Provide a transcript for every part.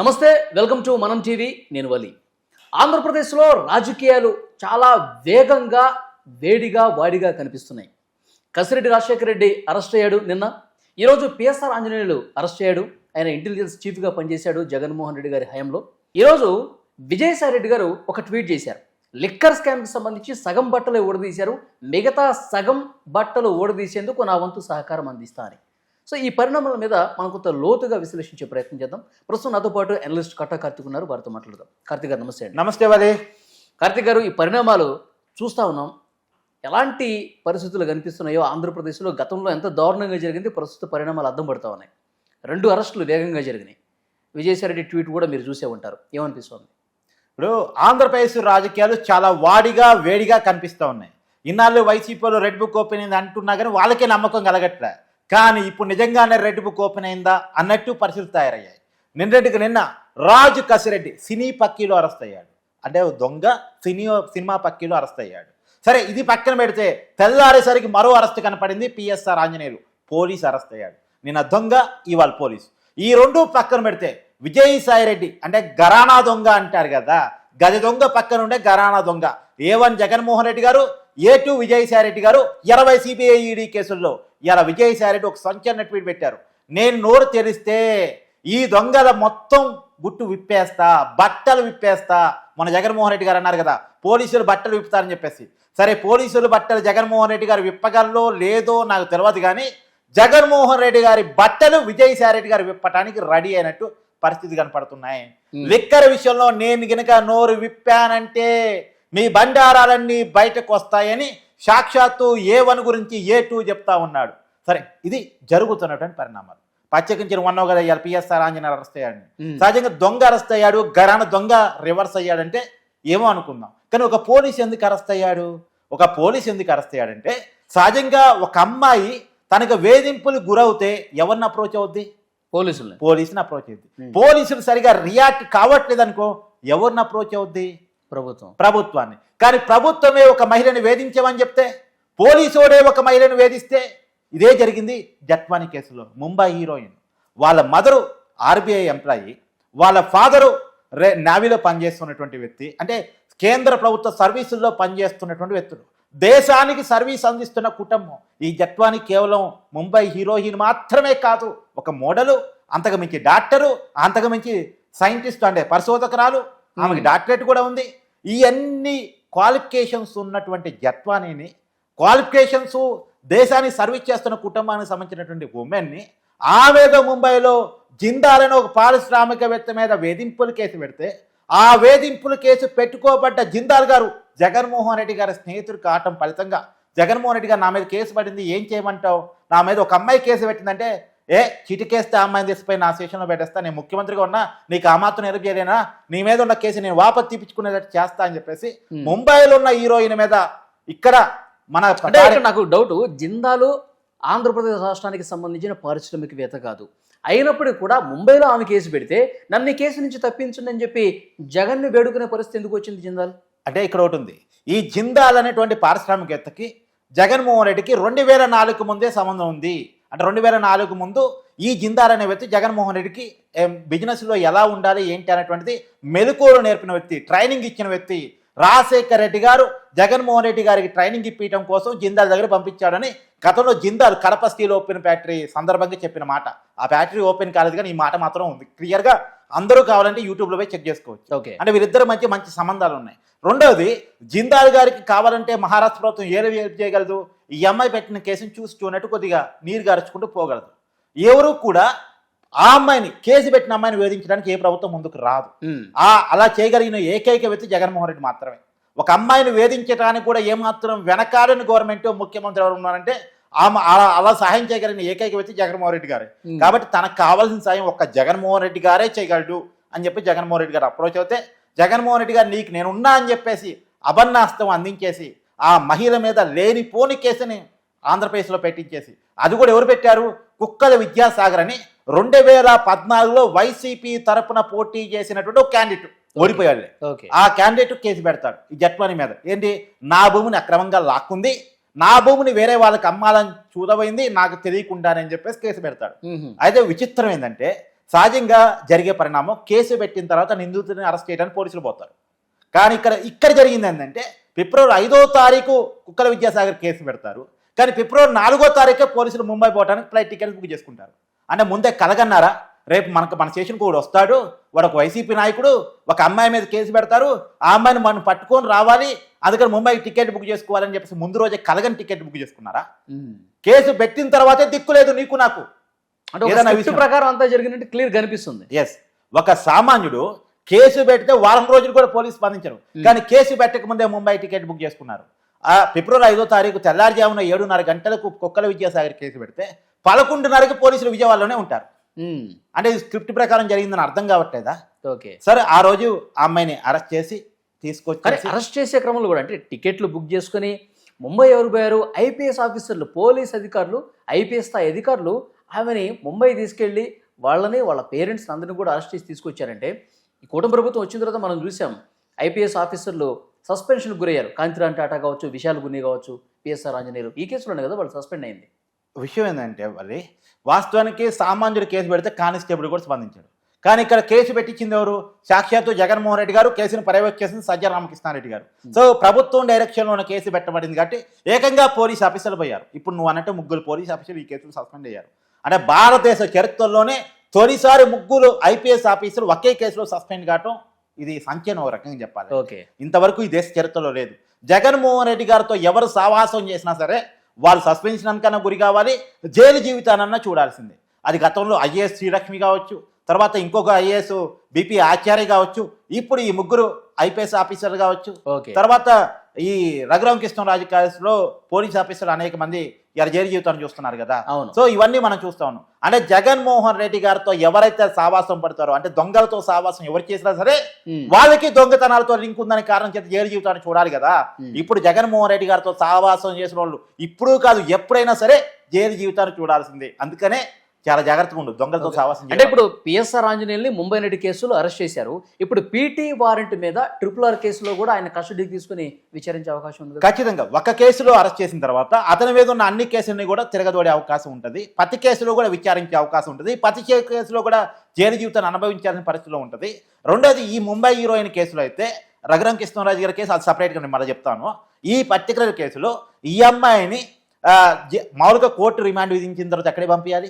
నమస్తే welcome to మనం TV నేను వలి. ఆంధ్రప్రదేశ్లో రాజకీయాలు చాలా వేగంగా వేడిగా వాడిగా కనిపిస్తున్నాయి. కసిరెడ్డి రాజశేఖర రెడ్డి అరెస్ట్ అయ్యాడు నిన్న. ఈరోజు పిఎస్ఆర్ ఆంజనేయులు అరెస్ట్ అయ్యాడు. ఆయన ఇంటెలిజెన్స్ చీఫ్గా పనిచేశాడు జగన్మోహన్ రెడ్డి గారి హయాంలో. ఈరోజు విజయసాయి రెడ్డి గారు ఒక ట్వీట్ చేశారు. లిక్కర్ స్కామ్కి సంబంధించి సగం బట్టలు ఊడదీశారు. మిగతా సగం బట్టలు ఊడదీసేందుకు నా వంతు సహకారం అందిస్తా అని. సో ఈ పరిణామాల మీద మనం కొంత లోతుగా విశ్లేషించే ప్రయత్నం చేద్దాం. ప్రస్తుతం నాతో పాటు అనలిస్ట్ కట్టా కార్తిక్ ఉన్నారు. వారితో మాట్లాడదాం. కార్తిక్ గారు నమస్తే అండి. నమస్తే వలి. కార్తిక్ గారు ఈ పరిణామాలు చూస్తా ఉన్నాం. ఎలాంటి పరిస్థితులు కనిపిస్తున్నాయో ఆంధ్రప్రదేశ్లో గతంలో ఎంత దారుణంగా జరిగింది ప్రస్తుత పరిణామాలు అద్దం పడతా ఉన్నాయి. రెండు అరెస్టులు వేగంగా జరిగినాయి. విజయసాయిరెడ్డి ట్వీట్ కూడా మీరు చూసే ఉంటారు. ఏమనిపిస్తుంది? ఇప్పుడు ఆంధ్రప్రదేశ్ రాజకీయాలు చాలా వాడిగా వేడిగా కనిపిస్తూ ఉన్నాయి. ఇన్నాళ్ళు వైసీపీలో రెడ్ బుక్ ఓపెన్ అయింది అంటున్నా కానీ వాళ్ళకే నమ్మకం కలగట్లే. కానీ ఇప్పుడు నిజంగానే రెడ్ బుక్ ఓపెన్ అయిందా అన్నట్టు పరిస్థితులు తయారయ్యాయి. నిన్నటికి నిన్న రాజు కసిరెడ్డి సినీ పక్కీలో అరెస్ట్ అయ్యాడు. అంటే ఓ దొంగ సినీ సినిమా పక్కీలో అరెస్ట్ అయ్యాడు. సరే ఇది పక్కన పెడితే తెల్లారేసరికి మరో అరెస్ట్ కనపడింది పిఎస్ఆర్ ఆంజనేయులు. పోలీస్ అరెస్ట్ అయ్యాడు. నిన్న దొంగ ఇవాళ పోలీస్. ఈ రెండు పక్కన పెడితే విజయసాయి రెడ్డి అంటే గరానా దొంగ అంటారు కదా గది దొంగ పక్కన ఉండే గరానా దొంగ. ఏ వన్ జగన్మోహన్ రెడ్డి గారు ఏ టూ విజయసాయి రెడ్డి గారు ఇరవై సిబిఐ ఈడీ కేసుల్లో ఇలా విజయసాయి రెడ్డి ఒక సంచలన ట్వీట్ పెట్టారు. నేను నోరు తెరిస్తే ఈ దొంగల మొత్తం గుట్టు విప్పేస్తా బట్టలు విప్పేస్తా మన జగన్మోహన్ రెడ్డి గారు అన్నారు కదా పోలీసులు బట్టలు విప్పుతారని చెప్పేసి. సరే పోలీసులు బట్టలు జగన్మోహన్ రెడ్డి గారు విప్పగలరో లేదో నాకు తెలియదు కానీ జగన్మోహన్ రెడ్డి గారి బట్టలు విజయసాయి రెడ్డి గారు విప్పటానికి రెడీ అయినట్టు పరిస్థితి కనపడుతున్నాయి. లిక్కర్ విషయంలో నేను గనక నోరు విప్పానంటే మీ బండారాలన్నీ బయటకు వస్తాయని సాక్షాత్తు ఏ వన్ గురించి ఏ టూ చెప్తా ఉన్నాడు. సరే ఇది జరుగుతున్నటువంటి పరిణామాలు. పచ్చకించిన వన్ కదా పిఎస్ఆర్ ఆంజనేయ అరెస్ట్ అయ్యాడు. సహజంగా దొంగ అరెస్ట్ అయ్యాడు గరాన దొంగ రివర్స్ అయ్యాడంటే ఏమో అనుకుందాం. కానీ ఒక పోలీస్ ఎందుకు అరెస్ట్ అయ్యాడు? ఒక పోలీస్ ఎందుకు అరెస్ట్ అయ్యాడంటే సహజంగా ఒక అమ్మాయి తనకు వేధింపులు గురవుతే ఎవరిని అప్రోచ్ అవుద్ది? పోలీసులు పోలీసుని అప్రోచ్ అవుద్ది. పోలీసులు సరిగా రియాక్ట్ కావట్లేదు అనుకో ఎవరిని అప్రోచ్ అవుద్ది? ప్రభుత్వం. ప్రభుత్వాన్ని. కానీ ప్రభుత్వమే ఒక మహిళని వేధించమని చెప్తే పోలీసోడే ఒక మహిళను వేధిస్తే ఇదే జరిగింది జట్వాని కేసులో. ముంబై హీరోయిన్. వాళ్ళ మదరు ఆర్బీఐ ఎంప్లాయీ. వాళ్ళ ఫాదరు రే నావీలో పనిచేస్తున్నటువంటి వ్యక్తి. అంటే కేంద్ర ప్రభుత్వ సర్వీసుల్లో పనిచేస్తున్నటువంటి వ్యక్తులు. దేశానికి సర్వీస్ అందిస్తున్న కుటుంబం. ఈ జట్వాని కేవలం ముంబై హీరోయిన్ మాత్రమే కాదు ఒక మోడలు అంతకు మించి డాక్టరు అంతకు మించి సైంటిస్ట్ అంటే పరిశోధకురాలు ఆమెకి డాక్టరేట్ కూడా ఉంది. ఇవన్నీ క్వాలిఫికేషన్స్ ఉన్నటువంటి జత్వానీని క్వాలిఫికేషన్స్ దేశానికి సర్వీస్ చేస్తున్న కుటుంబానికి సంబంధించినటువంటి ఉమెన్ని ఆవేద ముంబైలో జిందాలను ఒక పారిశ్రామికవేత్త మీద వేధింపుల కేసు పెడితే ఆ వేధింపుల కేసు పెట్టుకోబడ్డ జిందాల్ గారు జగన్మోహన్ రెడ్డి గారి స్నేహితుడు కావటం ఫలితంగా జగన్మోహన్ రెడ్డి గారు నా మీద కేసు పడింది ఏం చేయమంటావు? నా మీద ఒక అమ్మాయి కేసు పెట్టిందంటే ఏ చిటికేస్తే అమ్మాయిని తీసిపోయి నా స్టేషన్లో పెట్టేస్తా నేను ముఖ్యమంత్రిగా ఉన్నా నీకు ఆ మాత్రం చేయలేనా? నీ మీద ఉన్న కేసు నేను వాపస్ తీపించుకునేటట్టు చేస్తా అని చెప్పేసి. ముంబైలో ఉన్న హీరోయిన్ మీద ఇక్కడ మన నాకు డౌట్ జిందాలు ఆంధ్రప్రదేశ్ రాష్ట్రానికి సంబంధించిన పారిశ్రామికవేత్త కాదు. అయినప్పటికీ కూడా ముంబైలో ఆమె కేసు పెడితే నన్ను ఈ కేసు నుంచి తప్పించండి అని చెప్పి జగన్ను వేడుకునే పరిస్థితి ఎందుకు వచ్చింది జిందాల్? అంటే ఇక్కడ ఒకటి ఉంది. ఈ జిందాల్ అనేటువంటి పారిశ్రామికవేత్తకి జగన్మోహన్ రెడ్డికి రెండు వేల నాలుగు ముందే సంబంధం ఉంది. అంటే రెండు వేల నాలుగు ముందు ఈ జిందాల్ అనే వ్యక్తి జగన్మోహన్ రెడ్డికి బిజినెస్లో ఎలా ఉండాలి ఏంటి అనేటువంటిది మెలకువలు నేర్పిన వ్యక్తి ట్రైనింగ్ ఇచ్చిన వ్యక్తి రాజశేఖర్ రెడ్డి గారు జగన్మోహన్ రెడ్డి గారికి ట్రైనింగ్ ఇప్పించడం కోసం జిందాల్ దగ్గర పంపించాడని గతంలో Jindal Kadapa steel open factory సందర్భంగా చెప్పిన మాట. ఆ ఫ్యాక్టరీ ఓపెన్ కాలేదు కానీ ఈ మాట మాత్రం ఉంది. క్లియర్గా అందరూ కావాలంటే యూట్యూబ్లో పోయి చెక్ చేసుకోవచ్చు. ఓకే. అంటే వీరిద్దరి మధ్య మంచి సంబంధాలు ఉన్నాయి. రెండవది జిందాల్ గారికి కావాలంటే మహారాష్ట్ర ప్రభుత్వం ఏం చేయగలదు? ఈ అమ్మాయి పెట్టిన కేసుని చూసి చూడనట్టు కొద్దిగా నీరు గార్చుకుంటూ పోగలదు. ఎవరు కూడా ఆ అమ్మాయిని కేసు పెట్టిన అమ్మాయిని వేధించడానికి ఏ ప్రభుత్వం ముందుకు రాదు. ఆ అలా చేయగలిగిన ఏకైక వ్యక్తి జగన్మోహన్ రెడ్డి మాత్రమే. ఒక అమ్మాయిని వేధించడానికి కూడా ఏమాత్రం వెనకాలని గవర్నమెంట్ ముఖ్యమంత్రి ఎవరు ఉన్నారంటే ఆమె అలా అలా సహాయం చేయగలిగిన ఏకైక వ్యక్తి జగన్మోహన్ రెడ్డి గారే. కాబట్టి తనకు కావాల్సిన సాయం ఒక్క జగన్మోహన్ రెడ్డి గారే చేయగలడు అని చెప్పి జగన్మోహన్ రెడ్డి గారు అప్రోచ్ అవుతే జగన్మోహన్ రెడ్డి గారు నీకు నేనున్నా అని చెప్పేసి అబన్నాస్తం అందించేసి ఆ మహిళ మీద లేనిపోని కేసుని ఆంధ్రప్రదేశ్లో పెట్టించేసి. అది కూడా ఎవరు పెట్టారు? కుక్కల విద్యాసాగర్ అని రెండు వేల పద్నాలుగులో వైసీపీ తరపున పోటీ చేసినటువంటి ఒక క్యాండిడేట్ ఓడిపోయాడు ఆ క్యాండిడేట్ కేసు పెడతాడు ఈ జట్వాని మీద. ఏంటి? నా భూమిని అక్రమంగా లాక్కుంది. నా భూమిని వేరే వాళ్ళకి అమ్మాలని చూదవైంది నాకు తెలియకుండానని చెప్పేసి కేసు పెడతాడు. అయితే విచిత్రం ఏంటంటే సహజంగా జరిగే పరిణామం కేసు పెట్టిన తర్వాత నిందితుడిని అరెస్ట్ చేయడానికి పోలీసులు పోతారు. కానీ ఇక్కడ ఇక్కడ జరిగింది ఏంటంటే ఫిబ్రవరి ఐదో తారీఖు కుక్కల విద్యాసాగర్ కేసు పెడతారు. కానీ ఫిబ్రవరి నాలుగో తారీఖే పోలీసులు ముంబై పోవడానికి ఫ్లైట్ టికెట్ బుక్ చేసుకుంటారు. అంటే ముందే కలగన్నారా? రేపు మనకు మన స్టేషన్కి కూడా వస్తాడు. వాడు ఒక వైసీపీ నాయకుడు ఒక అమ్మాయి మీద కేసు పెడతారు. ఆ అమ్మాయిని మనం పట్టుకొని రావాలి. అందుకని ముంబై టికెట్ బుక్ చేసుకోవాలని చెప్పేసి ముందు రోజే కలగని టికెట్ బుక్ చేసుకున్నారా. కేసు పెట్టిన తర్వాతే దిక్కు లేదు నీకు నాకు. అంటే. ప్రకారం అంతా జరిగినట్టు క్లియర్ కనిపిస్తుంది. ఎస్ ఒక సామాన్యుడు కేసు పెడితే వారం రోజులు కూడా పోలీసు స్పందించరు. కానీ కేసు పెట్టక ముందే ముంబై టికెట్ బుక్ చేసుకున్నారు. ఆ ఫిబ్రవరి ఐదో తారీఖు తెల్లారుజామున ఏడున్నర గంటలకు కుక్కల విద్యాసాగర్ కేసు పెడితే పదకొండున్నరకి పోలీసులు విజయవాడలోనే ఉంటారు. అంటే స్క్రిప్ట్ ప్రకారం జరిగిందని అర్థం కావట్లేదా? ఓకే. సరే ఆ రోజు ఆ అమ్మాయిని అరెస్ట్ చేసి తీసుకొచ్చి అరెస్ట్ చేసే క్రమంలో కూడా అంటే టికెట్లు బుక్ చేసుకుని ముంబై ఎవరు పోయారు ఐపీఎస్ ఆఫీసర్లు పోలీస్ అధికారులు ఐపీఎస్ స్థాయి అధికారులు ఆమెని ముంబై తీసుకెళ్ళి వాళ్ళని వాళ్ళ పేరెంట్స్ అందరిని కూడా అరెస్ట్ చేసి తీసుకొచ్చారంటే ఈ కూటమి ప్రభుత్వం వచ్చిన తర్వాత మనం చూసాం ఐపీఎస్ ఆఫీసర్లు సస్పెన్షన్ గురయ్యారు. కాంతిరాన్ టాటా కావచ్చు విశాల్ గున్ని కావచ్చు పిఎస్ఆర్ ఆంజనేయులు. ఈ కేసులోనే కదా వాళ్ళు సస్పెండ్ అయింది. విషయం ఏంటంటే మరి వాస్తవానికి సామాన్యుడు కేసు పెడితే కానిస్టేబుల్ కూడా స్పందించాడు. కానీ ఇక్కడ కేసు పెట్టించింది ఎవరు? సాక్షాత్తు జగన్మోహన్ రెడ్డి గారు కేసును పర్యవేక్షించింది సజ్జ రామకృష్ణారెడ్డి గారు. సో ప్రభుత్వం డైరెక్షన్లో ఉన్న కేసు పెట్టబడింది కాబట్టి ఏకంగా పోలీస్ ఆఫీసర్లు పోయారు. ఇప్పుడు నువ్వు అన్నట్టు ముగ్గురు పోలీస్ ఆఫీసర్లు ఈ కేసులు సస్పెండ్ అయ్యారు. అంటే భారతదేశ చరిత్రలోనే తొలిసారి ముగ్గురు ఐపీఎస్ ఆఫీసర్లు ఒకే కేసులో సస్పెండ్ కావటం ఇది సంఖ్యను ఒక రకంగా చెప్పాలి. ఓకే. ఇంతవరకు ఈ దేశ చరిత్రలో లేదు. జగన్మోహన్ రెడ్డి గారితో ఎవరు సావాసం చేసినా సరే వాళ్ళు సస్పెన్షన్ కన్నా గురి కావాలి జైలు జీవితానన్నా చూడాల్సిందే. అది గతంలో ఐఏఎస్ శ్రీలక్ష్మి కావచ్చు తర్వాత ఇంకొక ఐఏఎస్ బీపీ ఆచార్య కావచ్చు ఇప్పుడు ఈ ముగ్గురు ఐపీఎస్ ఆఫీసర్ కావచ్చు. ఓకే. తర్వాత ఈ రఘురామ కృష్ణరాజు కేసులో పోలీస్ ఆఫీసర్ అనేక మంది జైలు జీవితాన్ని చూస్తున్నారు కదా? అవును. సో ఇవన్నీ మనం చూస్తా ఉన్నాం. అంటే జగన్మోహన్ రెడ్డి గారితో ఎవరైతే సావాసం పడతారో అంటే దొంగలతో సావాసం ఎవరు చేసినా సరే. వాళ్ళకి దొంగతనాలతో లింక్ ఉందనే కారణం చేత జైలు జీవితాన్ని చూడాలి కదా. ఇప్పుడు జగన్మోహన్ రెడ్డి గారితో సావాసం చేసిన వాళ్ళు ఇప్పుడు కాదు ఎప్పుడైనా సరే జైలు జీవితాన్ని చూడాల్సిందే. అందుకనే చాలా జాగ్రత్తగా ఉండు. దొంగలతో సావాసం అంటే ఇప్పుడు పిఎస్ఆర్ ఆంజనేయుల్ని ముంబై నటి కేసులో అరెస్ట్ చేశారు. ఇప్పుడు పీటీ వారెంట్ మీద ట్రిపుల్ ఆర్ కేసులో కూడా ఆయన కస్టడీకి తీసుకుని విచారించే అవకాశం ఉంది? ఖచ్చితంగా. ఒక కేసులో అరెస్ట్ చేసిన తర్వాత అతని మీద ఉన్న అన్ని కేసుల్ని కూడా తిరగదోడే అవకాశం ఉంటుంది. ప్రతి కేసులో కూడా విచారించే అవకాశం ఉంటుంది. ప్రతి కేసులో కూడా జైలు జీవితాన్ని అనుభవించాల్సిన పరిస్థితిలో ఉంటుంది. రెండోది ఈ ముంబై హీరోయిన్ కేసులో అయితే రఘురామ్ కృష్ణరాజు గారి కేసు అది సపరేట్గా నేను మళ్ళీ చెప్తాను. ఈ పర్టికులర్ కేసులో ఈ అమ్మాయిని మామూలుగా కోర్టు రిమాండ్ విధించిన తర్వాత ఎక్కడికి పంపించాలి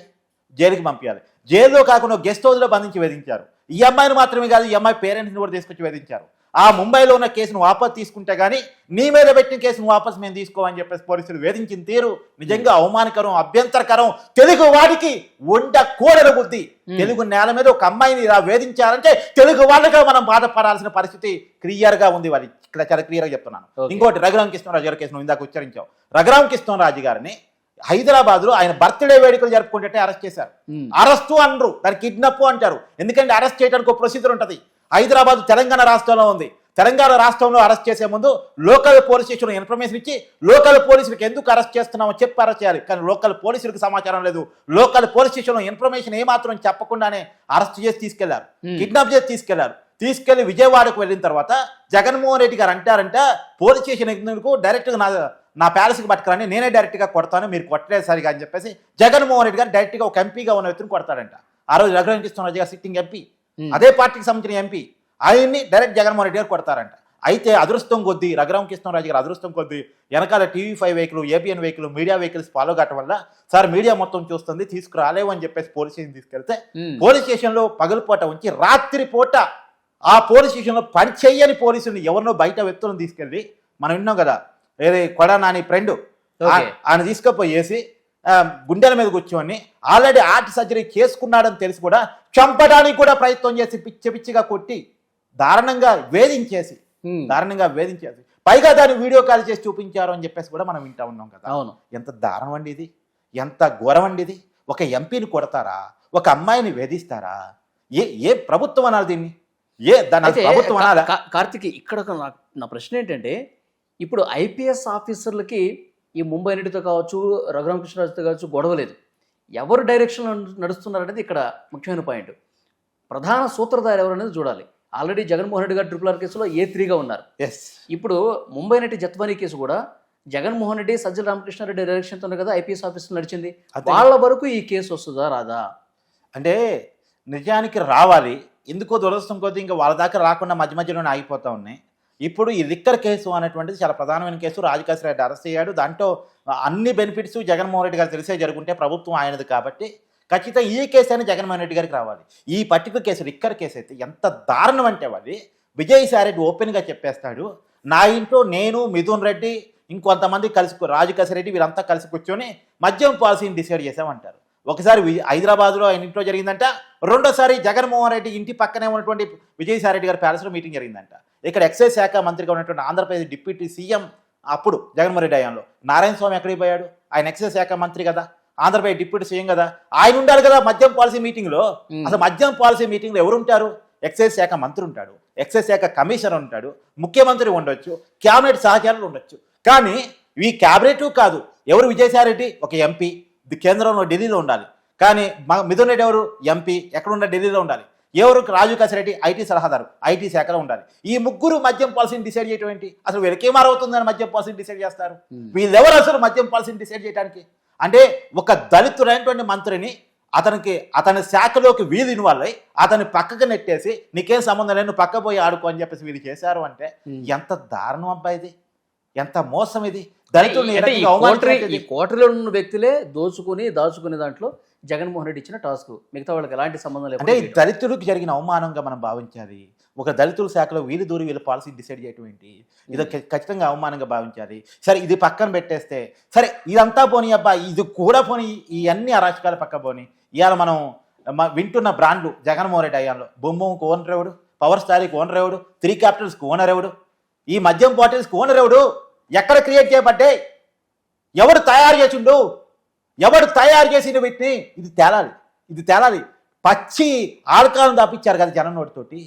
జైలుకి పంపించాలి జైల్లో కాకుండా గెస్ట్ హౌస్లో బంధించి వేధించారు. ఈ అమ్మాయిని మాత్రమే కాదు ఈ అమ్మాయి పేరెంట్స్ని కూడా తీసుకొచ్చి వేధించారు. ఆ ముంబైలో ఉన్న కేసును వాపస్ తీసుకుంటే కానీ నీ మీద పెట్టిన కేసును వాపస్ మేము తీసుకోమని చెప్పేసి పోలీసులు వేధించిన తీరు నిజంగా అవమానకరం అభ్యంతరకరం తెలుగు వాడికి వంట కోడల బుద్ధి. తెలుగు నేల మీద ఒక అమ్మాయిని ఇలా వేధించారంటే తెలుగు వాళ్ళగా మనం బాధపడాల్సిన పరిస్థితి క్లియర్గా ఉంది వారి ఇక్కడ చాలా క్లియర్గా చెప్తున్నాను. ఇంకోటి రఘురామ కృష్ణరాజు గారి కేసును ఇందాక ఉచ్చరించావు. రఘురామ కృష్ణరాజు గారిని హైదరాబాద్లో ఆయన బర్త్డే వేడుకలు జరుపుకుంటే అరెస్ట్ చేశారు. అరెస్టు అనరు దాన్ని కిడ్నాప్ అంటారు. ఎందుకంటే అరెస్ట్ చేయడానికి ఒక ప్రొసీజర్ ఉంటుంది. హైదరాబాద్ తెలంగాణ రాష్ట్రంలో ఉంది. తెలంగాణ రాష్ట్రంలో అరెస్ట్ చేసే ముందు లోకల్ పోలీస్ స్టేషన్ ఇన్ఫర్మేషన్ ఇచ్చి లోకల్ పోలీసులకు ఎందుకు అరెస్ట్ చేస్తున్నామో చెప్పి అరెస్ట్ చేయాలి. కానీ లోకల్ పోలీసులకు సమాచారం లేదు. లోకల్ పోలీస్ స్టేషన్లో ఇన్ఫర్మేషన్ ఏమాత్రం చెప్పకుండానే అరెస్ట్ చేసి తీసుకెళ్ళారు. కిడ్నాప్ చేసి తీసుకెళ్ళారు. తీసుకెళ్ళి విజయవాడకు వెళ్ళిన తర్వాత జగన్మోహన్ రెడ్డి గారు అంటారంట పోలీస్ స్టేషన్ ఎందుకు డైరెక్ట్గా నా నా ప్యాలెస్కి పట్టుకురండి నేనే డైరెక్ట్గా కొడతాను మీరు కొట్టలేదు సరిగా అని చెప్పేసి జగన్మోహన్ రెడ్డి గారు డైరెక్ట్గా ఒక ఎంపీగా ఉన్న వ్యక్తిని కొడతాడంట ఆ రోజు రఘురామ కృష్ణరాజు గారు సిట్టింగ్ ఎంపీ. అదే పార్టీకి సంబంధించిన ఎంపీ ఆయన్ని డైరెక్ట్ జగన్మోహన్ రెడ్డి గారు కొడతారంట అయితే అదృష్టం కొద్దీ రఘురామ కృష్ణరాజు గారు అదృష్టం కొద్దీ వెనకాల TV five vehicle ABN vehicle media vehicles follow కావటం వల్ల సార్ మీడియా మొత్తం చూస్తుంది తీసుకురాలేవు అని చెప్పేసి పోలీస్ స్టేషన్ తీసుకెళ్తే. పోలీస్ స్టేషన్లో పగలుపూట ఉంచి రాత్రి పూట ఆ పోలీస్ స్టేషన్లో పని చెయ్యని పోలీసుని ఎవరినో బయట వ్యక్తులను తీసుకెళ్ళి మనం విన్నాం కదా ఏది కొడా నాని ఫ్రెండ్. ఆయన తీసుకుపోయేసి గుండెల మీద కూర్చొని ఆల్రెడీ ఆర్ట్ సర్జరీ చేసుకున్నాడని తెలిసి కూడా చంపడానికి కూడా ప్రయత్నం చేసి పిచ్చి పిచ్చిగా కొట్టి దారుణంగా వేధించేసి. దారుణంగా వేధించేసి పైగా దాన్ని వీడియో కాల్ చేసి చూపించారు అని చెప్పేసి కూడా మనం వింటా ఉన్నాం కదా. అవును. ఎంత దారుణం అండి ఇది. ఎంత ఘోరం అండి ఇది. ఒక ఎంపీని కొడతారా? ఒక అమ్మాయిని వేధిస్తారా? ఏ ఏ ప్రభుత్వం అనాలి దీన్ని? ఏ దాని ప్రభుత్వం అనాలా? కార్తిక్ ఇక్కడ ఒక నా ప్రశ్న ఏంటంటే ఇప్పుడు ఐపీఎస్ ఆఫీసర్లకి ఈ ముంబై నటితో కావచ్చు రఘురామకృష్ణరాజుతో కావచ్చు గొడవ లేదు. ఎవరు డైరెక్షన్ నడుస్తున్నారు అనేది ఇక్కడ ముఖ్యమైన పాయింట్ ప్రధాన సూత్రధారి ఎవరు అనేది చూడాలి. ఆల్రెడీ జగన్మోహన్ రెడ్డి గారు ట్రిపుల్ ఆర్ కేసులో ఏ త్రీగా ఉన్నారు. ఎస్ ఇప్పుడు ముంబై నటి జత్వానీ కేసు కూడా జగన్మోహన్ రెడ్డి సజ్జల రామకృష్ణారెడ్డి డైరెక్షన్తోనే కదా ఐపీఎస్ ఆఫీసర్ నడిచింది. వాళ్ళ వరకు ఈ కేసు వస్తుందా రాదా? అంటే నిజానికి రావాలి. ఎందుకో దురదృష్టం కొద్దీ ఇంకా వాళ్ళ దాకా రాకుండా మధ్య మధ్యలోనే ఆగిపోతూ ఉన్నాయి. ఇప్పుడు ఈ లిక్కర్ కేసు అనేటువంటిది చాలా ప్రధానమైన కేసు. రాజకేశ్వర రెడ్డి అరెస్ట్ అయ్యాడు. దాంట్లో అన్ని బెనిఫిట్స్ జగన్మోహన్ రెడ్డి గారు తెలిసే జరుగుంటే ప్రభుత్వం ఆయనది కాబట్టి ఖచ్చితంగా ఈ కేసు అయినా జగన్మోహన్ రెడ్డి గారికి రావాలి. ఈ పర్టికులర్ కేసు రిక్కర్ కేసు అయితే ఎంత దారుణం అంటే అది. విజయసాయి రెడ్డి ఓపెన్గా చెప్పేస్తాడు. నా ఇంట్లో నేను మిథున్ రెడ్డి ఇంకొంతమంది కలిసి రాజకేశ్వర రెడ్డి వీరంతా కలిసి కూర్చొని మద్యం పాలసీని డిసైడ్ చేసామంటారు ఒకసారి హైదరాబాద్లో ఆయన ఇంట్లో జరిగిందంట. రెండోసారి జగన్మోహన్ రెడ్డి ఇంటి పక్కనే ఉన్నటువంటి విజయసాయి రెడ్డి గారి ప్యాలెస్లో మీటింగ్ జరిగిందంట. ఇక్కడ ఎక్సైజ్ శాఖ మంత్రిగా ఉన్నటువంటి ఆంధ్రప్రదేశ్ డిప్యూటీ సీఎం అప్పుడు జగన్మోహన్ రెడ్డి హయాంలో నారాయణ స్వామి ఎక్కడికి పోయాడు? ఆయన ఎక్సైజ్ శాఖ మంత్రి కదా. ఆంధ్రప్రదేశ్ డిప్యూటీ సీఎం కదా. ఆయన ఉండాలి కదా మద్యం పాలసీ మీటింగ్లో. అసలు మద్యం పాలసీ మీటింగ్లో ఎవరు ఉంటారు ఎక్సైజ్ శాఖ మంత్రి ఉంటాడు. ఎక్సైజ్ శాఖ కమిషనర్ ఉంటాడు. ముఖ్యమంత్రి ఉండొచ్చు. క్యాబినెట్ సహచరులు ఉండొచ్చు. కానీ ఈ క్యాబినెట్ కాదు. ఎవరు విజయసాయి రెడ్డి ఒక ఎంపీ. కేంద్రంలో ఢిల్లీలో ఉండాలి. కానీ మ- మిథున్ రెడ్డి ఎవరు? ఎంపీ ఎక్కడ ఉండాలి ఢిల్లీలో ఉండాలి. ఎవరు? రాజు కసిరెడ్డి ఐటీ సలహాదారు. ఐటీ శాఖలో ఉండాలి. ఈ ముగ్గురు మద్యం పాలసీని డిసైడ్ చేయడం ఏంటి? అసలు వీళ్ళకి ఏమారవుతుందని మద్యం పాలసీని డిసైడ్ చేస్తారు. వీళ్ళెవరు అసలు మద్యం పాలసీని డిసైడ్ చేయడానికి అంటే ఒక దళితుడైనటువంటి మంత్రిని అతనికి అతని శాఖలోకి వీధి ఇన్వాల్వ్ అయ్యి అతన్ని పక్కకు నెట్టేసి నీకేం సంబంధం లేదు పక్క పోయి ఆడుకో అని చెప్పేసి వీళ్ళు చేశారు అంటే. ఎంత దారుణం అబ్బా ఇది. ఎంత మోసం ఇది? దళితుల్ని అంటే? కోటరీలో ఉన్న వ్యక్తులే దోచుకుని దాచుకునే దాంట్లో జగన్మోహన్ రెడ్డి ఇచ్చిన టాస్క్. మిగతా వాళ్ళకి ఎలాంటి సంబంధం అంటే ఈ చేయడం. దళితుడికి జరిగిన అవమానంగా మనం భావించాలి. ఒక దళితుల శాఖలో వీళ్ళు దూరి వీళ్ళ పాలసీ డిసైడ్ చేయటం ఏంటి? ఇది ఖచ్చితంగా అవమానంగా భావించాలి. సరే ఇది పక్కన పెట్టేస్తే సరే ఇదంతా పోనీ అబ్బా ఇది కూడా పోనీ ఈ అన్ని అరాచకాలు పక్క పోనీ. ఇవాళ మనం వింటున్న బ్రాండ్లు జగన్మోహన్ రెడ్డి అయ్యాలో. బొమ్మకు ఓనర్ ఎవడు? పవర్ స్టార్కి ఓనర్ ఎవడు? త్రీ క్యాపిటల్స్కి ఓనర్ ఎవడు? ఈ మద్యం బాటిల్స్కి ఓనర్ ఎవడు? ఎక్కడ క్రియేట్ చేయబడ్డాయి ఎవడు తయారు చేసిండు? ఎవడు తయారు చేసిన వీటిని? ఇది తేలాలి. ఇది తేలాలి. పచ్చి ఆల్కాలను దాపించారు కదా జనం నోటితోటి.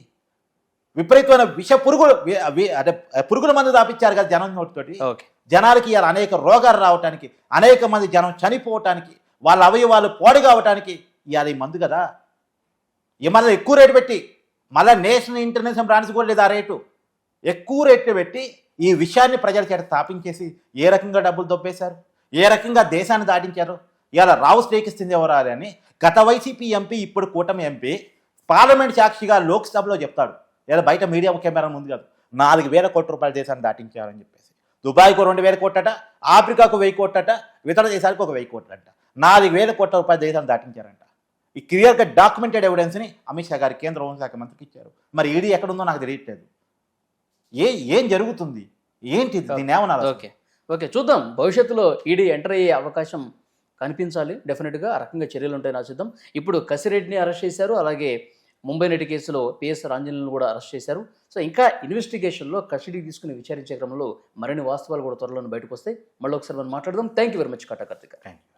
విపరీతమైన విష పురుగులు అంటే పురుగుల మందు దాపించారు కదా జనం నోటితోటి. ఓకే. జనాలకి ఇవాళ అనేక రోగాలు రావటానికి అనేక మంది జనం చనిపోవటానికి వాళ్ళ అవయవాలు పోడి కావటానికి ఇవాళ ఈ మందు కదా. ఈ మళ్ళీ ఎక్కువ రేటు పెట్టి మళ్ళీ నేషనల్ ఇంటర్నేషనల్ బ్రాండ్స్ కూడా లేదు ఆ రేటు. ఎక్కువ రేట్లు పెట్టి ఈ విషయాన్ని ప్రజల చేత స్థాపించేసి ఏ రకంగా డబ్బులు దొబ్బేశారు? ఏ రకంగా దేశాన్ని దాటించారు? ఇవాళ రావు స్టేకిస్తుంది ఎవరాలి అని గత వైసీపీ ఎంపీ ఇప్పుడు కూటమి ఎంపీ పార్లమెంట్ సాక్షిగా లోక్సభలో చెప్తాడు. లేదా బయట మీడియా కెమెరా ముందు కాదు నాలుగు వేల కోట్ల రూపాయల దేశాన్ని దాటించారని చెప్పేసి. దుబాయ్కు రెండు వేల కోట్లట ఆఫ్రికాకు వెయ్యి కోట్లట ఇతర దేశాలకు ఒక వెయ్యి కోట్లంట. నాలుగు వేల కోట్ల రూపాయల దేశాన్ని దాటించారంట. ఈ క్లియర్గా డాక్యుమెంటెడ్ ఎవిడెన్స్ని అమిత్ షా గారు కేంద్ర హోంశాఖ మంత్రికి ఇచ్చారు. మరి ఈడీ ఎక్కడుందో నాకు తెలియట్లేదు. ఏ ఏం జరుగుతుంది? ఏంటి ఇది? దీన్ని ఏమన్నారు ఓకే. ఓకే చూద్దాం. భవిష్యత్తులో ఈడీ ఎంటర్ అయ్యే అవకాశం కనిపించాలి. డెఫినెట్గా ఆ రకంగా చర్యలు ఉంటాయని ఆశిద్దాం. ఇప్పుడు కసిరెడ్డిని అరెస్ట్ చేశారు. అలాగే ముంబై నటి కేసులో పిఎస్ రాంజనేయులను కూడా అరెస్ట్ చేశారు. సో ఇంకా ఇన్వెస్టిగేషన్లో కస్టడీకి తీసుకుని విచారించే క్రమంలో మరిన్ని వాస్తవాలు కూడా త్వరలో బయటకు వస్తాయి. మళ్ళీ ఒకసారి మనం మాట్లాడదాం. థ్యాంక్ యూ వెరీ మచ్ కటకర్తిక థ్యాంక్ యూ